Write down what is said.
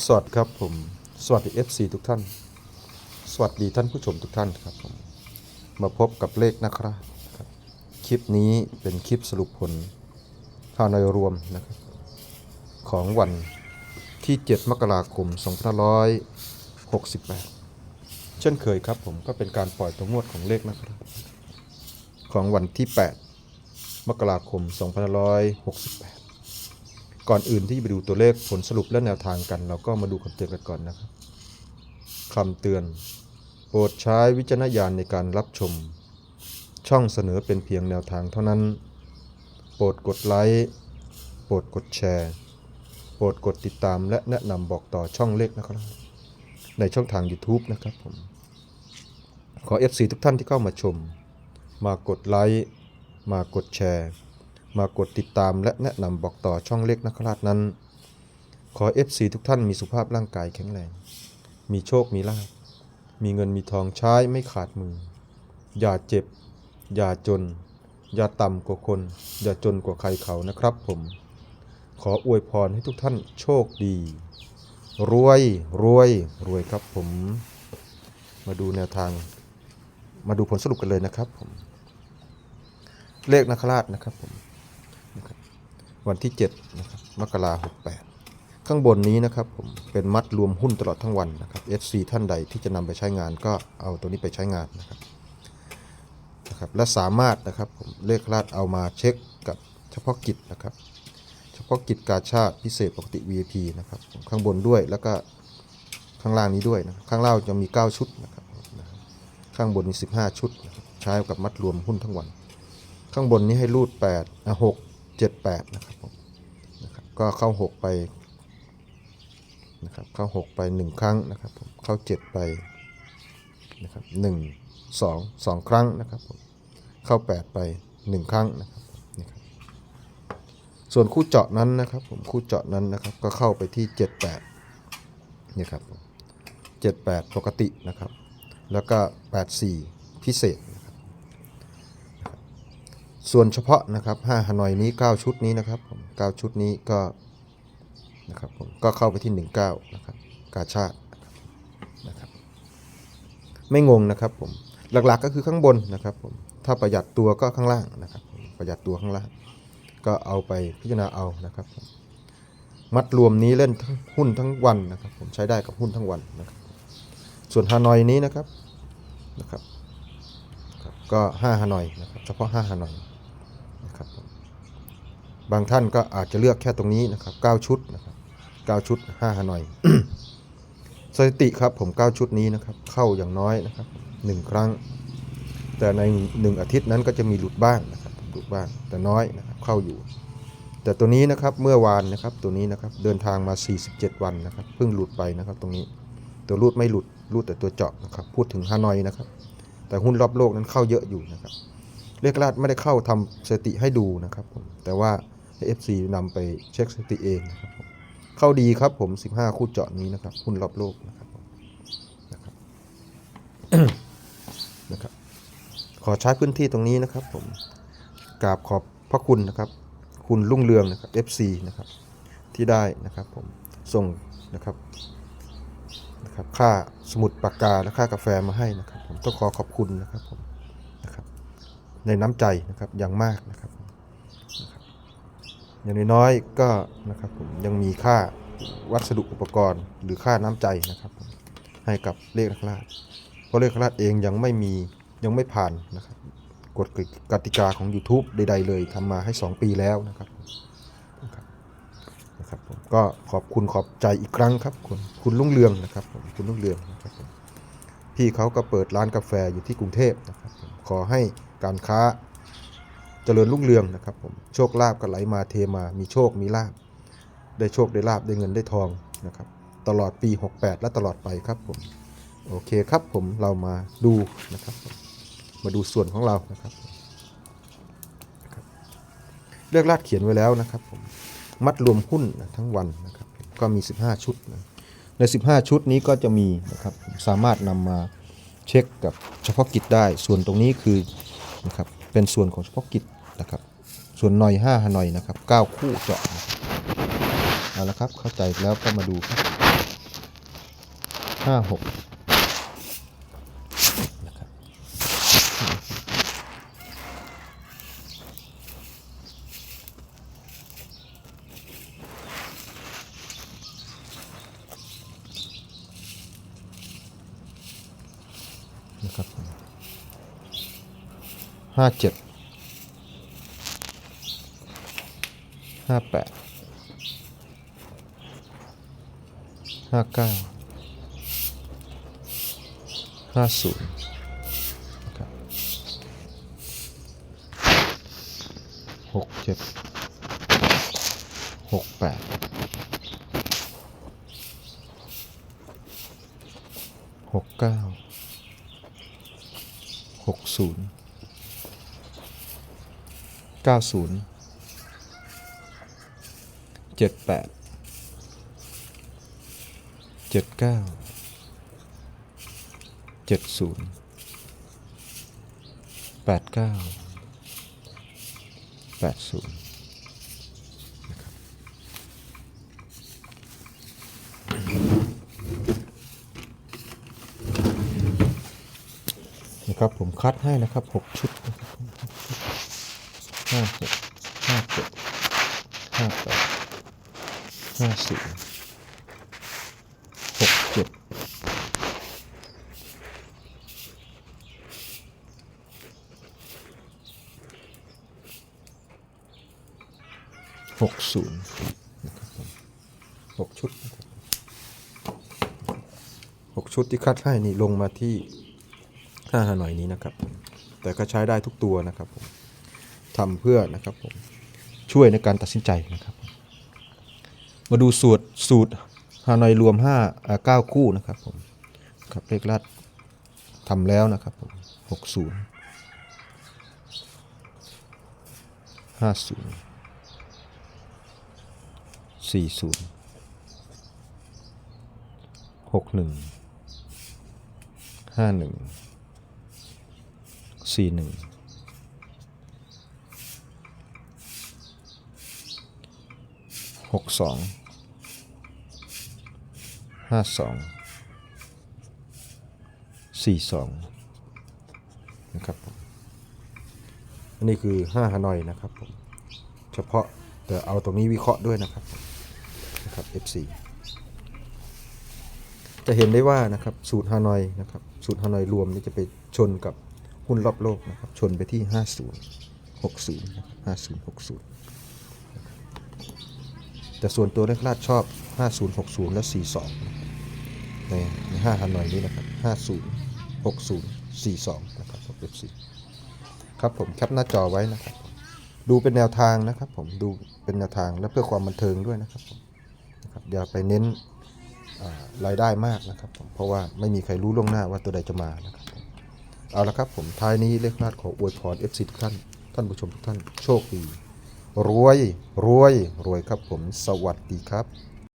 สวัสดีครับผมสวัสดี FC ทุกท่าน สวัสดีท่านผู้ชมทุกท่านครับผมมาพบกับเลขนะครับครับ คลิปนี้เป็นคลิปสรุปผลฮานรวมนะครับ ของวันที่ 7 มกราคม 2568 เช่นเคยครับผมก็เป็นการปล่อยตัวงวดของเลขนะครับ ของวันที่ 8 มกราคม 2568 ก่อนอื่นที่จะไปดูตัวเลขผลสรุปและแนวทางกัน เราก็มาดูคำเตือนกันก่อนนะครับคำเตือน โปรดใช้วิจารณญาณในการรับชม ช่องเสนอเป็นเพียงแนวทางเท่านั้น โปรดกดไลค์โปรดกดแชร์ โปรดกดติดตามและแนะนำบอกต่อช่องเลขนะครับ ในช่องทาง YouTube นะครับผมขอ FC ทุกท่านที่เข้ามาชม มากดไลค์มากดแชร์ มากดติดตามและแนะนำบอกต่อช่องเล็กนักราชนั้น ขอ FC ทุกท่านมีสุขภาพร่างกายแข็งแรง มีโชคมีลาภมีเงินมีทองใช้ไม่ขาดมือ อย่าเจ็บ อย่าจน อย่าต่ำกว่าคน อย่าจนกว่าใครเขานะครับผม ขออวยพรให้ทุกท่านโชคดี รวยรวยรวยครับผม มาดูแนวทาง มาดูผลสรุปกันเลยนะครับผม เลขนักราชนะครับผม วันที่7นะครับมกราหกแปดข้างบนนี้นะครับผมเป็นมัดรวมหุ้นตลอดทั้งวันนะครับ FC ท่านใดที่จะนำไปใช้งานก็เอาตัวนี้ไปใช้งานนะครับนะครับและสามารถนะครับผมเลขลาดเอามาเช็คกับเฉพาะกิจนะครับ เฉพาะกิจกาชาติพิเศษปกติ VIP นะครับข้างบนด้วยแล้วก็ข้างล่างนี้ด้วยนะข้างล่างจะมี 9 ชุดนะครับข้างบนมี15 ชุด ใช้กับมัดรวมหุ้นทั้งวัน ข้างบนนี้ให้รูด8อะ6 7 8นะครับผมนะครับก็เข้า 6 ไปนะครับเข้า 6 ไป 1 ครั้งนะครับผมเข้า 7 ไปนะครับ1 2 2 ครั้งนะครับผมเข้า 8 ไป 1 ครั้งนะครับนี่ครับส่วนคู่เจาะนั้นนะครับผมคู่เจาะนั้นนะครับก็เข้าไปที่ 78นี่ครับ78 ปกตินะครับ แล้วก็ 84 พิเศษ ส่วนเฉพาะนะครับ5ฮานอยนี้ 9 ชุดนี้นะครับผม9ชุดนี้ก็นะครับผมก็เข้าไปที่ 19 นะครับ กาชาตินะครับ ไม่งงนะครับผม หลักๆก็คือข้างบนนะครับผม ถ้าประหยัดตัวก็ข้างล่างนะครับ ประหยัดตัวข้างล่าง ก็เอาไปพิจารณาเอานะครับผมมัดรวมนี้เล่นหุ้นทั้งวันนะครับ ผมใช้ได้กับหุ้นทั้งวันนะครับ ส่วนฮานอยนี้นะครับนะครับรบก็5ฮานอยนะครับ เฉพาะ5ฮานอย บางท่านก็อาจจะเลือกแค่ตรงนี้นะครับ9ชุดนะครับ9ชุด5ฮานอยสถิติครับผม 9 ชุดนี้นะครับ เข้าอย่างน้อยนะครับ 1 ครั้ง แต่ใน 1 อาทิตย์นั้นก็จะมีหลุดบ้างนะครับหลุดบ้างแต่น้อยนะครับเข้าอยู่ แต่ตัวนี้นะครับเมื่อวานนะครับตัวนี้นะครับเดินทางมา 47 วันนะครับเพิ่งหลุดไปนะครับ ตรงนี้ตัวรูดไม่หลุดรูดแต่ตัวเจาะนะครับพูดถึงฮานอยนะครับ แต่หุ้นรอบโลกนั้นเข้าเยอะอยู่นะครับเลขลาดไม่ได้เข้าทำสถิติให้ดูนะครับผมแต่ว่า ให้ FC นำไปเช็คสถิติเองนะครับผมเข้าดีครับผม 15 คู่เจาะนี้นะครับหุ้นรอบโลกนะครับนะครับนะครับ ขอใช้พื้นที่ตรงนี้นะครับ ผมกราบขอบพระคุณนะครับ คุณรุ่งเรืองนะครับ FC นะครับที่ได้นะครับผมส่งนะครับนะครับค่าสมุดปากกาและค่ากาแฟมาให้นะครับ ผมต้องขอขอบคุณนะครับผมนะครับในน้ำใจนะครับอย่างมากนะครับ อย่างน้อยๆก็นะครับผมยังมีค่าวัสดุอุปกรณ์ หรือค่าน้ำใจนะครับ ให้กับเลขนักล่าชเพราะเลขนักล่าชเองยังไม่มียังไม่ผ่านนะครับกฎกติกาของ YouTube ใด ๆ เลยทำมาให้ 2 ปีแล้วนะครับนะครับผมก็ขอบคุณขอบใจอีกครั้งครับ คุณคุณลุงเรืองนะครับผมคุณลุงเรืองนะครับผมพี่เขาก็เปิดร้านกาแฟอยู่ที่กรุงเทพนะครับขอให้การค้า เจริญรุ่งเรืองนะครับผมโชคลาภก็ไหลมาเทมา มีโชคมีลาภได้โชคได้ลาภได้เงินได้ทองนะครับตลอดปี 68 และตลอดไปครับผมโอเคครับผมเรามาดูนะครับมมาดูส่วนของเรานะครับครับเลือกลาดเขียนไว้แล้วนะครับผมมัดรวมหุ้นนะทั้งวันนะครับก็มี 15 ชุดนะใน 15 ชุดนี้ก็จะมีนะครับสามารถนำมาเช็คกับเฉพาะกิจได้ ส่วนตรงนี้คือนะครับ เป็นส่วนของเฉพาะกิจนะครับ ส่วนหน่อย5ฮานอยนะครับ9คู่เจาะเอาละครับเข้าใจแล้วก็มาดูครับห้าหกนะครับนะครับ ห้าเจ็ดห้าแปดห้าเก้าห้าศูนย์หกเจ็ดหกแปดหกเก้าหกศูนย์ เก้าศูนย์เจ็ดแปดเจ็ดเก้าเจ็ดศูนย์แปดเก้าแปดศูนย์นะครับนะครับผมคัดให้นะครับหกชุดนะ ห้าหกห้าเจ็ดห้าแปดห้าศูนย์หกเจ็ดหกศูนย์นะครับผมหกชุดหกชุดที่คัดให้นี่ลงมาที่ห้าฮานอยนี้นะครับ แต่ก็ใช้ได้ทุกตัวนะครับ ทำเพื่อนะครับผมช่วยในการตัดสินใจนะครับ มาดูสูตรสูตรฮานอยรวมเก้าคู่นะครับผมครับเลขลัดทำแล้วนะครับผม60 50 40 61 51 41 หกหนึ่งห้าหนึ่งสี่หนึ่งหกสองห้าสองสี่สองนะครับผมอันนี้คือห้าฮานอยนะครับผมเฉพาะแต่เอาตรงนี้วิเคราะห์ด้วยนะครับนะครับ FC จะเห็นได้ว่านะครับสูตรฮานอยนะครับสูตรฮานอยรวมนี่จะไปชนกับหุ้นรอบโลกนะครับชนไปที่ 50 60นะครับ50 60นะครับ แต่ส่วนตัวแรกลาดชอบ 50 60 และ 42นะครับในใน5ฮานอยนี้นะครับ 50 60 42 นะครับผม FC ครับผมแคปหน้าจอไว้นะครับ ดูเป็นแนวทางนะครับ ผมดูเป็นแนวทางและเพื่อความบันเทิงด้วยนะครับผมนะครับอย่าไปเน้นรายได้มากนะครับผมเพราะว่าไม่มีใครรู้ล่วงหน้าว่าตัวใดจะมานะครับเอาละครับผมท้ายนี้เลขนาดขออวยพร FC ทุกท่าน ท่านผู้ชมทุกท่านโชคดี รวย รวย รวยครับผม สวัสดีครับ